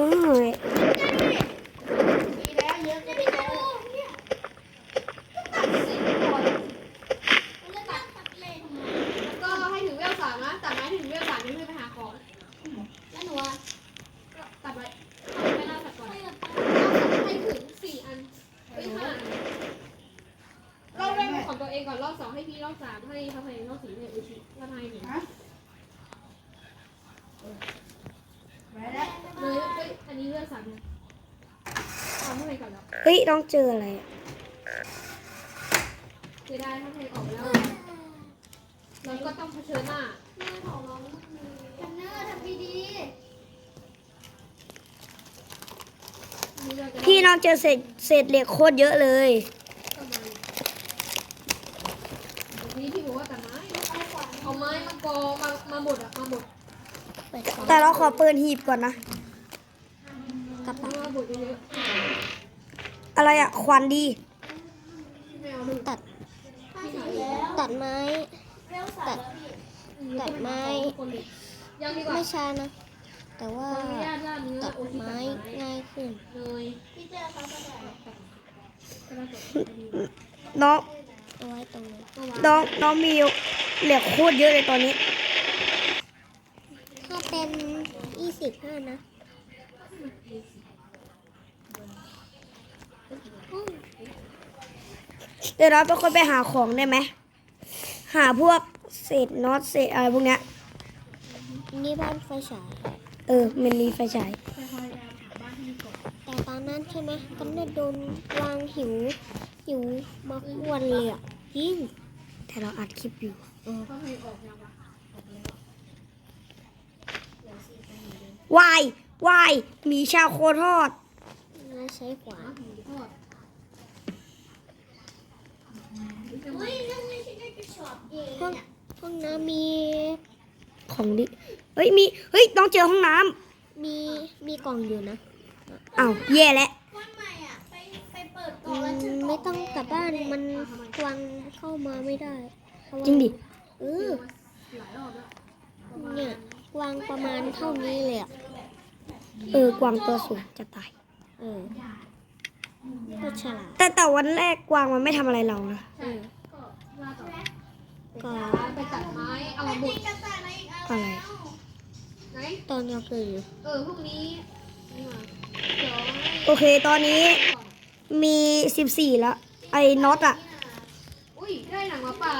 ฮ้ยมีแล้วเยอะก็ไปโตเนี่ยตัดสินก่อนแล้วยทำไมแล้วก็ให้ถึงเวสามนะตัดไม้ถึงเวสามนี่ไม่ไปหาของแล้วหนูตัดไว้ไม่น่าตัดก่อนไม่ตัดให้ถึงสี่อันเอ้ยห้าอันรอบแรกเป็นของตัวเองก่อนรอบสองให้พี่รอบสามให้พระพายรอบสี่ให้อุชิพระพายหนึ่ง ไปแล้ว เลยเอ้ยอันนี้เลือกสามนะทำให้ไปก่อนแล้ว เฮ้ยน้องเจออะไรอะเสียดายพระพายออกไปแล้วเราก็ต้องเผชิญหน้าแม่ของน้องกันเนอร์ทำดีอันนี้เราจะพี่น้องเจอเศษเศษเหล็กโคตรเยอะเลยประมาณนี้พี่บอกว่าตัดไม้เอาไม้มากองมามาหมดอะมาหมดแต่เราขอปืนหีบก่อนนะกลับมาหมดเยอะ อะไรอะควันดีๆไม่เอาดูตัดพี่หายแล้วตัดไม้เร็วสามแล้วพี่ตัดไม้คนเด็กยังดีกว่าไม่ช้านะ แต่ว่าขออนุญาตย่าเนื้อตัดโอชิตัดไม้ไม้ง่ายขึ้นเนยพี่เจอเขาก็ได้ก็ได้จบดีน้องเอาไว้ตรงนี้ก็วางน้องน้องมีเหล็กโคตรเยอะเลยตอนนี้ ถ้าเป็นยี่สิบห้านะ ดี๋ยวเราเป็นคนไปหาของได้ไหม หาพวกเศษน็อตเศษอะไรพวกเนี้ย นี่บ้านไฟฉายเออ มันมีไฟฉาย แต่ตอนนั้นใช่ไหมกันได้โดนวางหิว หิวมาควนเลยอะยิ่งแต่เราอัดคลิปอยู่ก็ให้ออกยังวะวายวายหมีชาวโคทอดน่าใช้ขวาหมูทอด เฮ้ยนั่นไม่ใช่ได้กระสอบเอง ห้อง เนี่ย ห้อง น้ำมีของดิเฮ้ยมีเฮ้ยน้องเจอห้องน้ำมีมีกล่องอยู่นะอ้าวแย่แล้ววันใหม่อะไปไปเปิดกอืล่องแล้วมเจอกล่ไม่องต้องกลับบ้านมันวางเข้ามาไม่ได้เพาะว่าจริงดิเออหลายรอบแล้วเนี่ยวางประมาณเท่านี้เลยอะเออกวางตัวสูงจะตายเออก็ฉลาดแต่แต่วันแรกกวางมันไม่ทำอะไรเรานะ เออ ก็ลาต่อก็ไปตัดไม้เอามาบมีดกระต่ายมาอีกอันอะไรแล้วไหนตอนยังเกิดอยู่เออพรุ่งนี้นี่มาเดี๋ยวโอเคตอนนี้มีสิบสี่แล้วไอ้น็อตอะอุ้ยได้หนังหมาป่า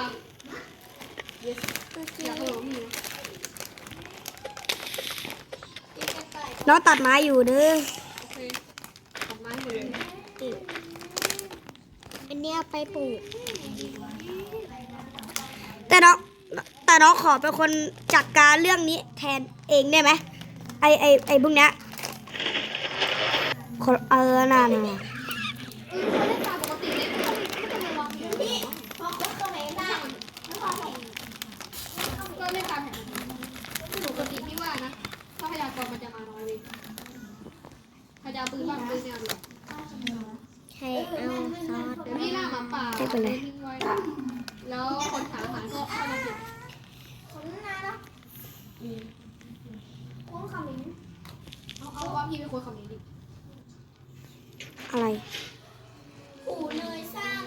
yes อยากขนมอยู่มีกระต่ายน็อตตัดไม้อยู่เด้อโอเคตัดไม้หมดเลยอืมอันเนี้ยเอาไปปลูกแต่ น้องแต่น้องขอเป็นคนจัดการเรื่องนี้แทนเองได้ไหมไอไอไอพวกเนี้ยขอเออน่านะเออเขาเล่นตามปกติเลยไม่ต้องอะวังเยอะพี่พอครบตรงไหนได้ไม่พองเล่นตามแผนปกติพี่ว่านะถ้าพยากรมันจะมาน้อยเลยพยาปืนบ้างปืนเนี่ยดีกว่าใครเอาซอสเล่ามาป่าไม่เป็นไรทิ้งไว้แล้วคนหาอาหารก็เข้ามาเก็บ คนนานแล้ว คนขมิ้นเอาเอาว่าพี่เป็นคนคอมเมนต์ดิอะไร ปู่เนยสร้าง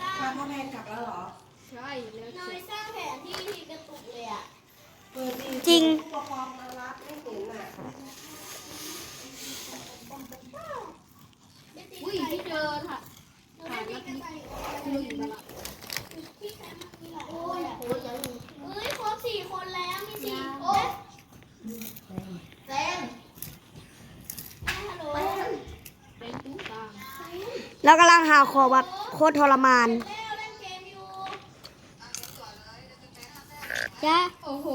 สร้างมาพ่อแม่กลับแล้วเหรอ ใช่แล้วเนยสร้างแผนที่ที่กระตุกเลยอะเปิดดีจริง ผู้ปกครองมารับไม่เห็นอะไม่ตีอุ้ยพี่เจอค่ะหนูได้ตีกระต่ายอีกพี่รู้อยู่ตลาดพี่แซมมีหลายคนอะโอ้ยเอ้ยครบ สี่คนแล้วมีสี่โอ้ยแซมแม่ฮัลโหลเป็นตู้ตางแล้วกำลังหาของแบบโคตรทรมานเล่นเล่นเกมอยู่จ้าโอ้โห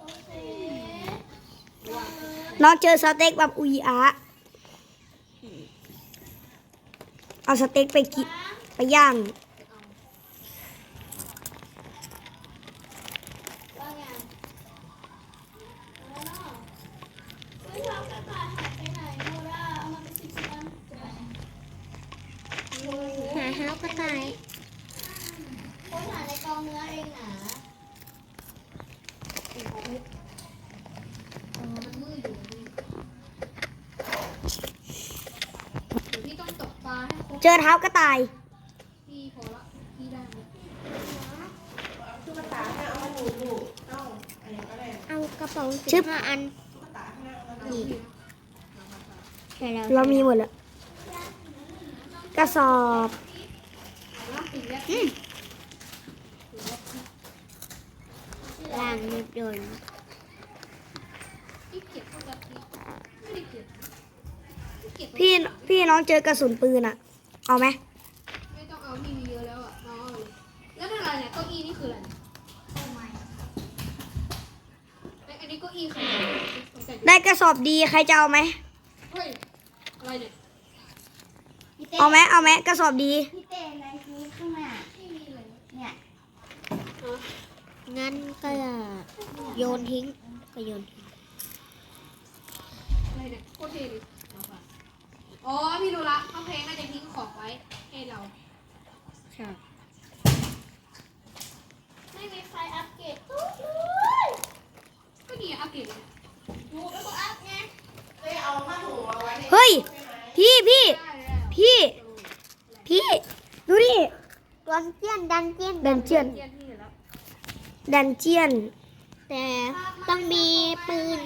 โอเคน้องเจอสเต็กแบบอุยอาเอาสเต็กไปกินไปย่าง หาห้ากระต่ายคนหาในกองเนื้อเองนาเจอเท้ากระต่ายเอากากระเป๋าชิบห้าอันนี่ เรามีหมดแล้วกระสอบลากติดแล้วล่างรถยนต์พี่เก็บเข้ากับพี่ไม่ได้เก็บพี่เก็บพี่พี่น้องเจอกระสุนปืนอะเอาไหมไม่ต้องเอาพี่มีเยอะแล้วอะน้องเอาเลยแล้วนั่นอะไรเนี่ยเก้าอี้นี่คืออะไรเนี่ยไอ้อันนี้เก้าอี้คืออะไรสงสัยได้กระสอบดีใครจะเอาไหมเฮ้ยอะไร เนี่ยเอาไหมเอาไหมกระสอบดี พี่เต้ในนี้ข้างหน้าเนี่ยงั้นก็โยนทิ้งก็โยนทิ้งอะไรเนี่ยโคตรเท่ดิอ๋อพี่รู้ละโอเคลงน่าจะทิ้งของไว้ให้เรา ใช่ ไม่มีไฟอัปเกรดตู้เลย ก็ดีอะอัปเดตเลย ดูแล้วก็อัพไง เอ้ยเอาผ้าถุงมาไว้ใน เฮ้ย พี่พี่ ได้แล้ว พี่ พี่ ดูดิ ดันเจียน ดันเจียนดันเจียนเรียนพี่แล้วดันเจียน แต่ต้องมีปืน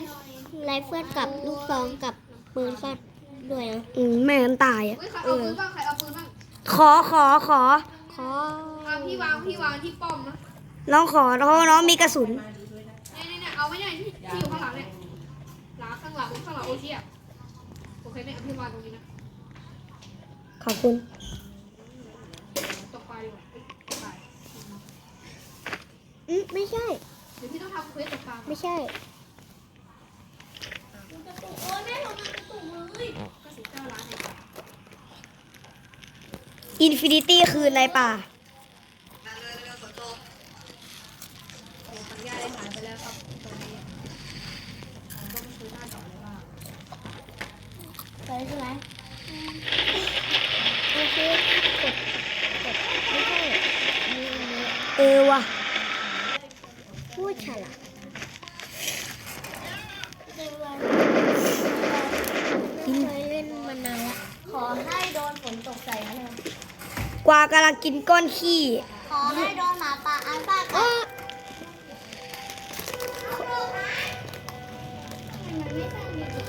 ไรเฟิลกับลูกซองกับปืนสั้นด้วยนะอืมไม่งั้นตายอะเฮ้ยใครเอาปืนบ้างใครเอาปืนบ้างขอขอขอ ขออะพี่วางพี่วางที่ป้อมนะน้องขอเพราะว่าน้องมีกระสุน เนี่ยเนี่ยเนี่ยเอาไว้เนี่ยที่ที่อยู่ข้างหลังเนี่ยหลังข้างหลังข้างหลังโอเชียโอเคเนี่ยเอาพี่วางตรงนี้นะขอบคุณ อืมไม่ใช่ เดี๋ยวพี่ต้องทำเควสตกปลาก่อนไม่ใช่กระตุกโอ้ยแม่ผมมันกระตุกเลยก็สิบเก้าล้านเองอินฟินิตี้คือในป่าโอ้ปัญญาได้หายไปแล้วครับตรงนี้ต้องไปซื้อหน้าจอเลยว่าไปใช่ไหมโอเคกดกดไม่ใช่มีอันนี้เออว่ะ พูดฉลาดเดี๋ยวเราไม่เคยเล่นมานานละขอให้โดนฝนตกใส่นะกวางกำลังกินก้อนขี้ขอให้โดนหมาป่าอัลฟากัอ้อดมันไม่ใช่มีจุด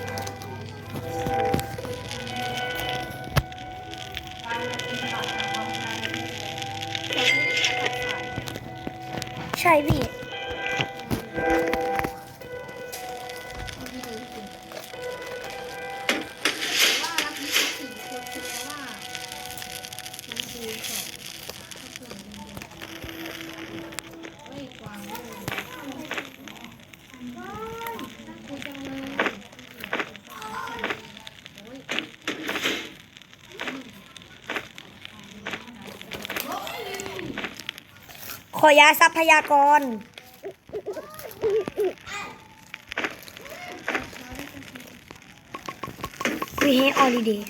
ใช่พี่ ขอยาทรัพยากร We hate holiday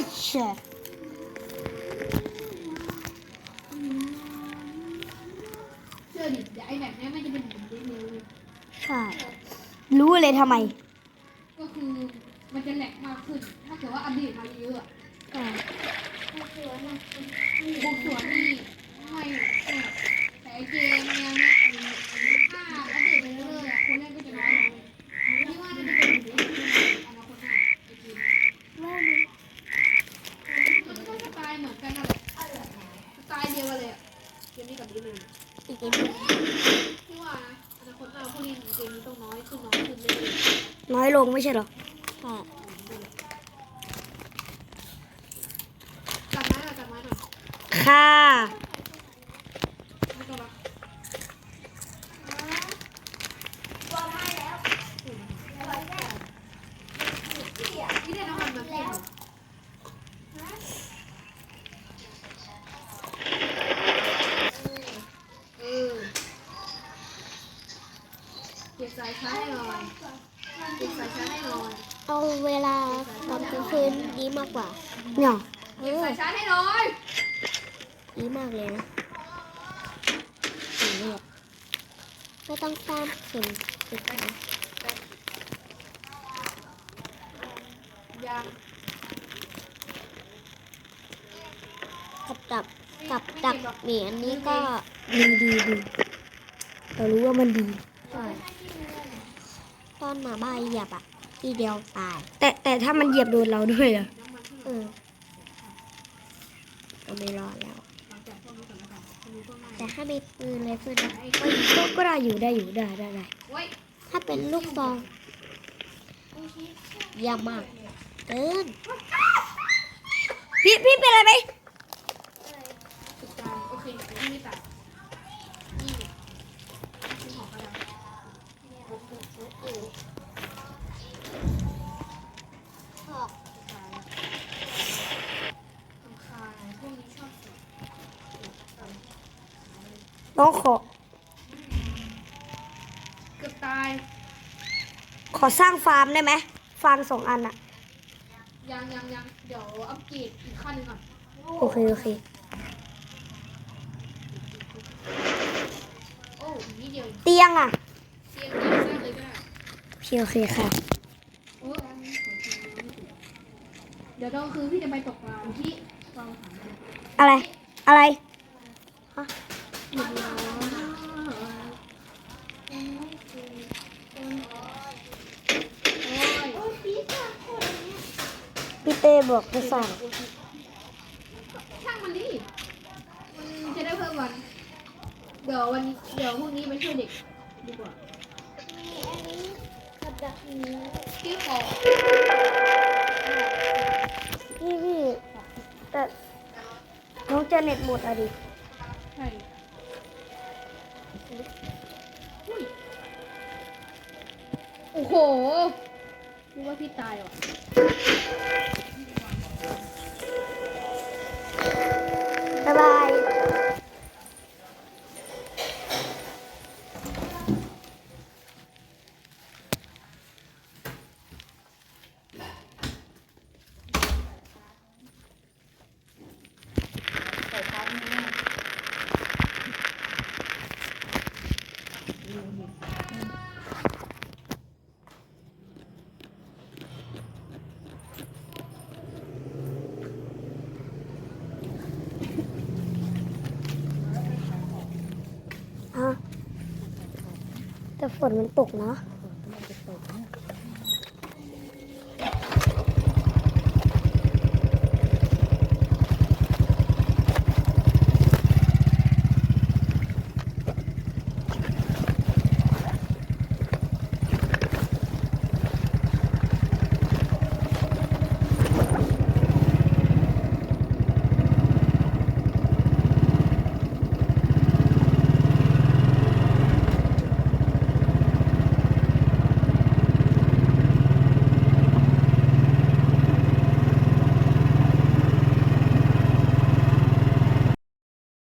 ยใช่ รู้เลยทำไม ก็คือมันจะแหลกมากขึ้น ถ้าเกิดว่าอัปเดตมาเยอะๆอะอ่าบางส่วนนี่ไม่แต่ไอเกมแนวเนี้ยถ้าอัปเดตไปเรื่อยๆอะคนเล่นก็จะน้อยลงที่ว่าน่าจะเป็นอย่างนี้อนาคตหน้าไอเกมมันก็สไตล์เหมือนกันนั่นแหละสไตล์เดียวกันเลยอะเกมนี้กับนี้เลย อีกนิด ที่ว่านะอนาคตหน้าผู้เล่นเกมนี้ต้องน้อยขึ้นน้อยขึ้นเรื่อย น้อย ลงไม่ใช่หรอ ค่ะ ๆจับไม้หน่อยจับไม้หน่อย ค่ะ ไม่ต้องรัก ชาร์จให้หน่อย เอาเวลา ตอนกลางคืนดีมากกว่าเนี่ยเอเก็บอสายชาร์จให้หน่อยดีมากเลยนะอย่างนี้ไม่ต้องตามสิ่งสุดท้ายยังกับดักกับดักหมีอันนี้ก็ดีดีดีเรารู้ว่ามันดีใช่ตอนหมาบ้าเหยียบอะ ทีเดียวตาย แต่แต่ถ้ามันเหยียบโดนเราด้วยล่ะเออก็ไม่รอดแล้ว แต่ถ้ามีปืนไรเฟิลนะก็ก็ได้อยู่ได้อยู่ได้ได้ได้เว้ยถ้าเป็นลูกซองเยี่ยมมากเกินพี่พี่เป็นอะไรไหม น้องขอ เกือบตาย ขอสร้างฟาร์มได้ไหมฟาร์มสองอันอะยังยังยังเดี๋ยวอัปเกรดอีกขั้นหนึ่งก่อนโอเคโอเค โอ้อีกนิดเดียวเตียงอะเตียงเตียงสร้างเลยก็ได้โอเคโอเคค่ะ โอ้เดี๋ยวตอนกลางคืนพี่จะไปตกปลาที่กองถังอะไรอะไร โอ้ย พี่เต้บอกจะสั่งช่างมันดิมันจะได้เพิ่มวัน เดี๋ยววันเดี๋ยวพรุ่งนี้ไปช่วยเด็กดีกว่ากับดักนี้พี่ขอพี่พี่แต่น้องจะเน็ตหมดอะดิใช่อุ้ยโอ้โห รู้ว่าพี่ตายว่ะ แต่ฝนมันตกเนาะ